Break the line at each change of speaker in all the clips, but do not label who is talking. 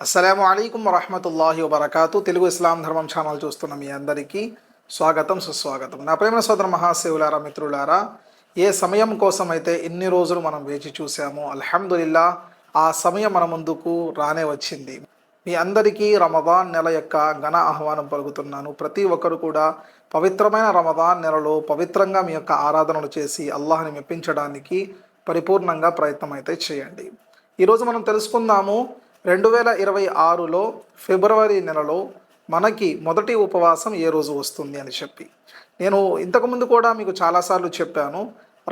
అస్సలం అయికం వరహమతుల్లాహి వబర్కాతు. తెలుగు ఇస్లాం ధర్మం ఛానల్ చూస్తున్న మీ అందరికీ స్వాగతం సుస్వాగతం. నా ప్రేమ సోదర మహాశివులారా మిత్రులారా ఏ సమయం కోసం అయితే ఇన్ని రోజులు మనం వేచి చూసామో అల్హమ్దుల్లా ఆ సమయం మన ముందుకు రానే వచ్చింది. మీ అందరికీ రమదాన్ నెల యొక్క ఘన ఆహ్వానం పలుకుతున్నాను. ప్రతి ఒక్కరు కూడా పవిత్రమైన రమదాన్ నెలలో పవిత్రంగా మీ యొక్క ఆరాధనలు చేసి అల్లాహ్ని మెప్పించడానికి పరిపూర్ణంగా ప్రయత్నం అయితే చేయండి ఈరోజు మనం తెలుసుకుందాము రెండు వేల ఇరవై ఆరులో ఫిబ్రవరి నెలలో మనకి మొదటి ఉపవాసం ఏ రోజు వస్తుంది అని చెప్పి. నేను ఇంతకుముందు కూడా మీకు చాలాసార్లు చెప్పాను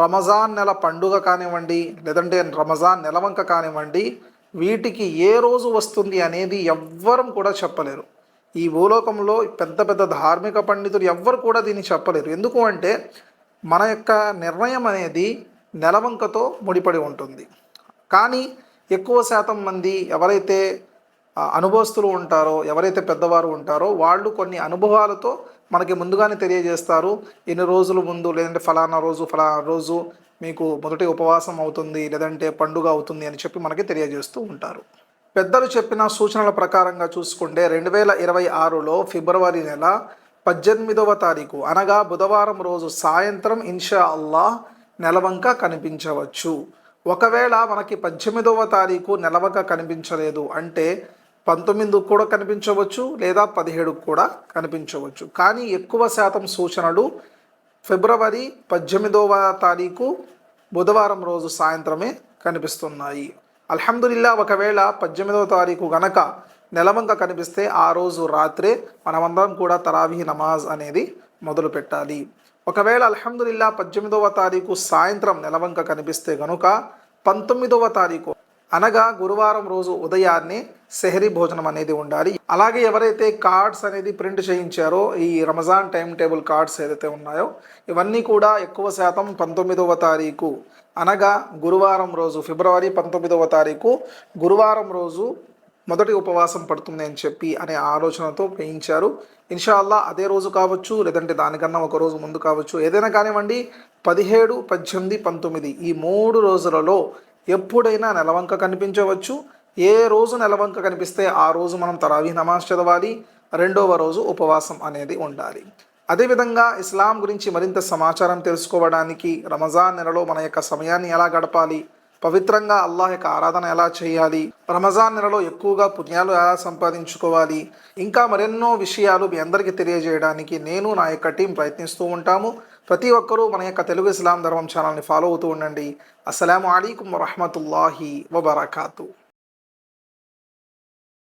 రమజాన్ నెల పండుగ కానివ్వండి లేదంటే రమజాన్ నెలవంక కానివ్వండి వీటికి ఏ రోజు వస్తుంది అనేది ఎవ్వరం కూడా చెప్పలేరు. ఈ భూలోకంలో పెద్ద పెద్ద ధార్మిక పండితులు ఎవ్వరు కూడా దీన్ని చెప్పలేరు. ఎందుకు అంటే మన యొక్క నిర్ణయం అనేది నెలవంకతో ముడిపడి ఉంటుంది. కానీ ఎక్కువ శాతం మంది ఎవరైతే అనుభవస్తులు ఉంటారో ఎవరైతే పెద్దవారు ఉంటారో వాళ్ళు కొన్ని అనుభవాలతో మనకి ముందుగానే తెలియజేస్తారు. ఎన్ని రోజుల ముందు లేదంటే ఫలానా రోజు ఫలానా రోజు మీకు మొదటి ఉపవాసం అవుతుంది లేదంటే పండుగ అవుతుంది అని చెప్పి మనకి తెలియజేస్తూ ఉంటారు. పెద్దలు చెప్పిన సూచనల ప్రకారంగా చూసుకుంటే రెండు వేల ఇరవై ఆరులో ఫిబ్రవరి నెల పద్దెనిమిదవ తారీఖు అనగా బుధవారం రోజు సాయంత్రం ఇన్షా అల్లాహ్ నెలవంక కనిపించవచ్చు. ఒకవేళ మనకి పద్దెనిమిదవ తారీఖు నెలవక కనిపించలేదు అంటే పంతొమ్మిది కూడా కనిపించవచ్చు లేదా పదిహేడుకు కూడా కనిపించవచ్చు. కానీ ఎక్కువ శాతం సూచనలు ఫిబ్రవరి పద్దెనిమిదవ తారీఖు బుధవారం రోజు సాయంత్రమే కనిపిస్తున్నాయి. అల్హమ్దుల్లా ఒకవేళ పద్దెనిమిదవ తారీఖు గనక నెలవంక కనిపిస్తే ఆ రోజు రాత్రే మనమందరం కూడా తరావీ నమాజ్ అనేది మొదలు పెట్టాలి ఒకవేళ అల్హమ్దుల్లా పద్దెనిమిదవ తారీఖు సాయంత్రం నెలవంక కనిపిస్తే గనుక పంతొమ్మిదవ తారీఖు అనగా గురువారం రోజు ఉదయాన్నే సెహరీ భోజనం అనేది ఉండాలి. అలాగే ఎవరైతే కార్డ్స్ అనేది ప్రింట్ చేయించారో ఈ రమజాన్ టైం టేబుల్ కార్డ్స్ ఏదైతే ఉన్నాయో ఇవన్నీ కూడా ఎక్కువ శాతం పంతొమ్మిదవ తారీఖు అనగా గురువారం రోజు ఫిబ్రవరి పంతొమ్మిదవ తారీఖు గురువారం రోజు మొదటి ఉపవాసం పడుతుంది అని చెప్పి అనే ఆలోచనతో వేయించారు. ఇన్షాల్లా అదే రోజు కావచ్చు లేదంటే దానికన్నా ఒక రోజు ముందు కావచ్చు. ఏదైనా కానివ్వండి పదిహేడు పద్దెనిమిది పంతొమ్మిది ఈ మూడు రోజులలో ఎప్పుడైనా నెలవంక కనిపించవచ్చు. ఏ రోజు నెలవంక కనిపిస్తే ఆ రోజు మనం తరావీ నమాజ్ చదవాలి రెండవ రోజు ఉపవాసం అనేది ఉండాలి. అదేవిధంగా ఇస్లాం గురించి మరింత సమాచారం తెలుసుకోవడానికి రమజాన్ నెలలో మన యొక్క సమయాన్ని ఎలా గడపాలి పవిత్రంగా అల్లాహ్ యొక్క ఆరాధన ఎలా చేయాలి? రమజాన్ నెలలో ఎక్కువగా పుణ్యాలు ఎలా సంపాదించుకోవాలి? ఇంకా మరెన్నో విషయాలు మీ అందరికీ తెలియజేయడానికి నేను నా యొక్క టీం ప్రయత్నిస్తూ ఉంటాము. ప్రతి ఒక్కరూ మన యొక్క తెలుగు ఇస్లాం ధర్మం ఛానల్ని ఫాలో అవుతూ ఉండండి. అస్సలం అయికం వరహమతుల్లాహి వబర్కాతూ.